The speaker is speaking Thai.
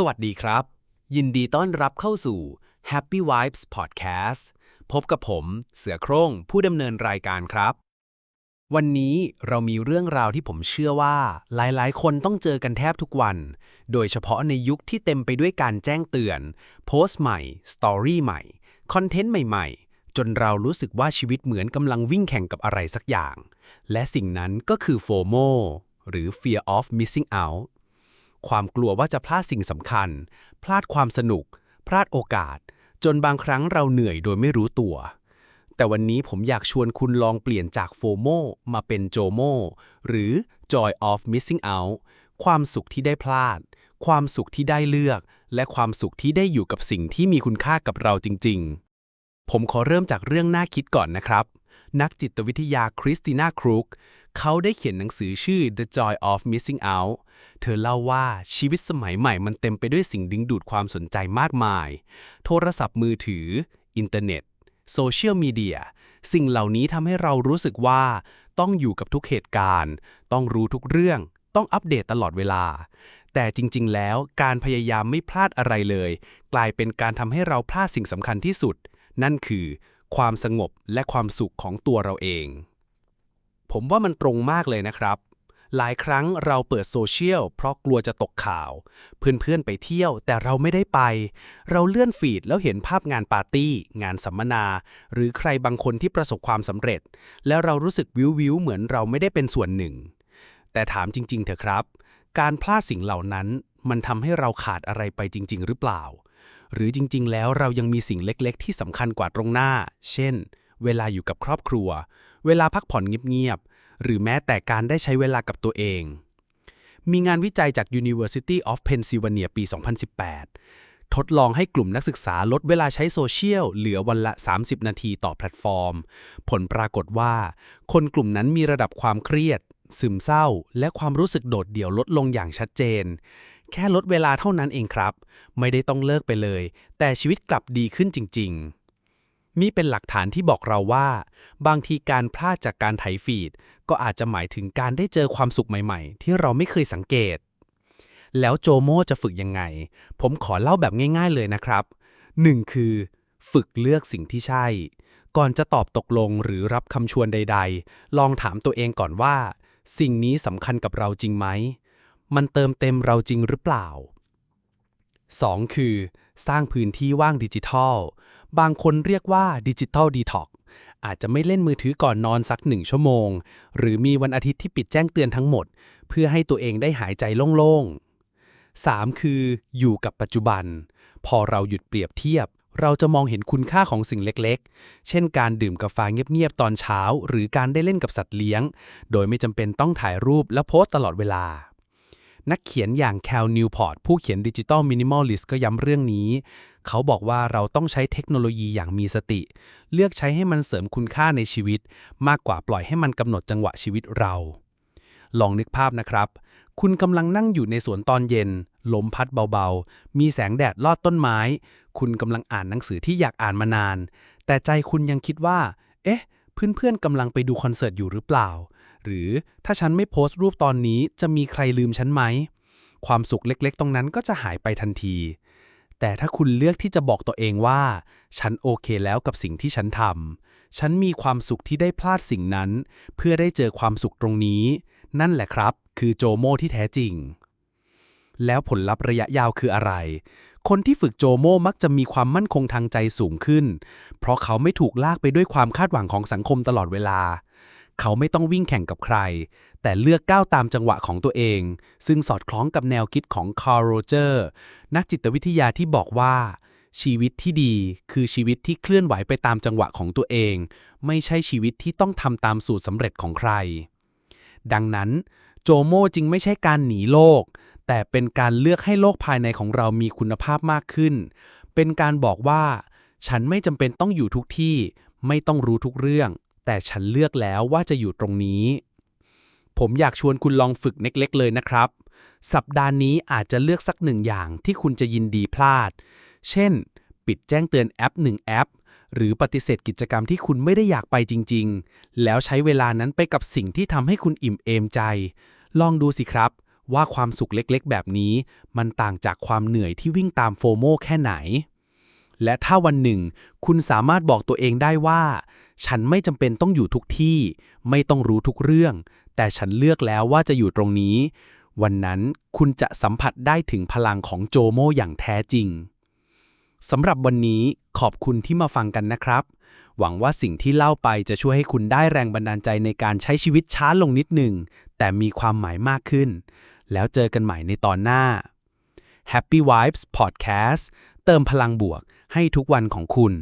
สวัสดีครับ ยินดีต้อนรับเข้าสู่ Happy Vibes Podcast พบกับผมเสือโคร่งผู้ดำเนินรายการครับ วันนี้เรามีเรื่องราวที่ผมเชื่อว่า หลายๆ คนต้องเจอกันแทบทุกวัน โดยเฉพาะในยุคที่เต็มไปด้วยการแจ้งเตือน โพสต์ใหม่ สตอรี่ใหม่ คอนเทนต์ใหม่ ๆ จนเรารู้สึกว่าชีวิตเหมือนกำลังวิ่งแข่งกับอะไรสักอย่าง และสิ่งนั้นก็คือ FOMO หรือ Fear of Missing Out ความกลัวว่าจะพลาดสิ่งสำคัญ พลาดความสนุก พลาดโอกาส จนบางครั้งเราเหนื่อยโดยไม่รู้ตัว แต่วันนี้ผมอยากชวนคุณลองเปลี่ยนจากโฟโมมาเป็นโจโมหรือ joy of missing out ความสุขที่ได้พลาด ความสุขที่ได้เลือก และความสุขที่ได้อยู่กับสิ่งที่มีคุณค่ากับเราจริง ๆ ผมขอเริ่มจากเรื่องน่าคิดก่อนนะครับ นักจิตวิทยาคริสติน่าครุกเขาได้เขียนหนังสือชื่อ The Joy of Missing Out เธอเล่าว่าชีวิตสมัยใหม่มันเต็มไปด้วยสิ่งดึงดูดความสนใจมากมาย โทรศัพท์มือถือ อินเทอร์เน็ต โซเชียลมีเดีย สิ่งเหล่านี้ทำให้เรารู้สึกว่า ต้องอยู่กับทุกเหตุการณ์ ต้องรู้ทุกเรื่อง ต้องอัปเดตตลอดเวลา แต่จริง ๆ แล้วการพยายามไม่พลาดอะไรเลย กลายเป็นการทำให้เราพลาดสิ่งสำคัญที่สุด นั่นคือ ความสงบและความสุขของตัวเราเอง ผมว่ามันตรงมากเลยนะครับ หลายครั้งเราเปิดโซเชียลเพราะกลัวจะตกข่าว เพื่อนๆไปเที่ยวแต่เราไม่ได้ไป เราเลื่อนฟีดแล้วเห็นภาพงานปาร์ตี้ งานสัมมนา หรือใครบางคนที่ประสบความสำเร็จ แล้วเรารู้สึกวิววิวเหมือนเราไม่ได้เป็นส่วนหนึ่ง แต่ถามจริง ๆ เถอะครับ การพลาดสิ่งเหล่านั้น มันทำให้เราขาดอะไรไปจริง ๆ หรือเปล่า หรือจริง ๆ แล้วเรายังมีสิ่งเล็ก ๆ ที่สำคัญกว่าตรงหน้า เช่น เวลาอยู่กับครอบครัว เวลาพักผ่อนเงียบๆ หรือแม้แต่การได้ใช้เวลากับตัวเอง มีงานวิจัยจาก University of Pennsylvania ปี 2018 ทดลองให้กลุ่มนักศึกษาลดเวลาใช้โซเชียล เหลือวันละ 30 นาทีต่อแพลตฟอร์ม ผลปรากฏว่า คนกลุ่มนั้นมีระดับความเครียด ซึมเศร้า และความรู้สึกโดดเดี่ยวลดลงอย่างชัดเจนแค่ลดเวลาเท่านั้นเองครับ ไม่ได้ต้องเลิกไปเลย แต่ชีวิตกลับดีขึ้นจริง ๆ มีเป็นหลักฐานที่บอกเราว่า บางทีการพลาดจากการไถฟีด ก็อาจจะหมายถึงการได้เจอความสุขใหม่ๆ ที่เราไม่เคยสังเกต แล้วโจโมจะฝึกยังไง ผมขอเล่าแบบง่ายๆเลยนะครับ 1. คือ ฝึกเลือกสิ่งที่ใช่ ก่อนจะตอบตกลงหรือรับคำชวนใด ๆ ลองถามตัวเองก่อนว่า สิ่งนี้สำคัญกับเราจริงไหม มันเติมเต็มเราจริงหรือเปล่า 2. คือ สร้างพื้นที่ว่างดิจิทัล บางคนเรียกว่าดิจิทัลดีท็อกอาจจะไม่เล่นมือถือก่อนนอนสักหนึ่งชั่วโมง หรือมีวันอาทิตย์ที่ปิดแจ้งเตือนทั้งหมด เพื่อให้ตัวเองได้หายใจโล่งๆ 3. คือ อยู่กับปัจจุบัน พอเราหยุดเปรียบเทียบ เราจะมองเห็นคุณค่าของสิ่งเล็กๆ เช่นการดื่มกาแฟเงียบๆ ตอนเช้า หรือการได้เล่นกับสัตว์เลี้ยง โดยไม่จำเป็นต้องถ่ายรูปและโพสต์ตลอดเวลา นักเขียนอย่างแคลนิวพอร์ตผู้เขียนดิจิตอลมินิมอลลิสก็ย้ำเรื่องนี้ เขาบอกว่าเราต้องใช้เทคโนโลยีอย่างมีสติ เลือกใช้ให้มันเสริมคุณค่าในชีวิต มากกว่าปล่อยให้มันกำหนดจังหวะชีวิตเรา ลองนึกภาพนะครับ คุณกำลังนั่งอยู่ในสวนตอนเย็น ลมพัดเบาๆ มีแสงแดดลอดต้นไม้ คุณกำลังอ่านหนังสือที่อยากอ่านมานาน แต่ใจคุณยังคิดว่า เอ๊ะ เพื่อนๆกำลังไปดูคอนเสิร์ตอยู่หรือเปล่า หรือถ้าฉันไม่โพสต์รูปตอนนี้จะมีใครลืมฉันไหม ความสุขเล็กๆ ตรงนั้นก็จะหายไปทันที แต่ถ้าคุณเลือกที่จะบอกตัวเองว่า ฉันโอเคแล้วกับสิ่งที่ฉันทำฉันมีความสุขที่ได้พลาดสิ่งนั้น เพื่อได้เจอความสุขตรงนี้ นั่นแหละครับ คือโจโมที่แท้จริง แล้วผลลัพธ์ระยะยาวคืออะไรคนที่ฝึกโจโมมักจะมีความมั่นคงทางใจสูงขึ้น เพราะเขาไม่ถูกลากไปด้วยความคาดหวังของสังคมตลอดเวลา เขาไม่ต้องวิ่งแข่งกับใคร แต่เลือกก้าวตามจังหวะของตัวเอง ซึ่งสอดคล้องกับแนวคิดของคาร์โรเจอร์นักจิตวิทยาที่บอกว่า ชีวิตที่ดีคือชีวิตที่เคลื่อนไหวไปตามจังหวะของตัวเอง ไม่ใช่ชีวิตที่ต้องทำตามสูตรสำเร็จของใคร ดังนั้นโจโมจึงไม่ใช่การหนีโลก แต่เป็นการเลือกให้โลกภายในของเรามีคุณภาพมากขึ้น เป็นการบอกว่า ฉันไม่จำเป็นต้องอยู่ทุกที่ ไม่ต้องรู้ทุกเรื่อง แต่ฉันเลือกแล้วว่าจะอยู่ตรงนี้ ผมอยากชวนคุณลองฝึกเล็กๆเลยนะครับ สัปดาห์นี้อาจจะเลือกสักหนึ่งอย่างที่คุณจะยินดีพลาด เช่น ปิดแจ้งเตือนแอปหนึ่งแอป หรือปฏิเสธกิจกรรมที่คุณไม่ได้อยากไปจริง ๆ แล้วใช้เวลานั้นไปกับสิ่งที่ทำให้คุณอิ่มเอมใจ ลองดูสิครับว่าความสุขเล็กๆ แบบนี้ มันต่างจากความเหนื่อยที่วิ่งตามโฟโมแค่ไหน และถ้าวันหนึ่ง คุณสามารถบอกตัวเองได้ว่า ฉันไม่จำเป็นต้องอยู่ทุกที่ ไม่ต้องรู้ทุกเรื่อง แต่ฉันเลือกแล้วว่าจะอยู่ตรงนี้ วันนั้นคุณจะสัมผัสได้ถึงพลังของโจโมอย่างแท้จริงสำหรับวันนี้ขอบคุณที่มาฟังกันนะครับ หวังว่าสิ่งที่เล่าไปจะช่วยให้คุณได้แรงบันดาลใจในการใช้ชีวิตช้าลงนิดหนึ่ง แต่มีความหมายมากขึ้น แล้วเจอกันใหม่ในตอนหน้า Happy Vibes Podcast เติมพลังบวกให้ทุกวันของคุณ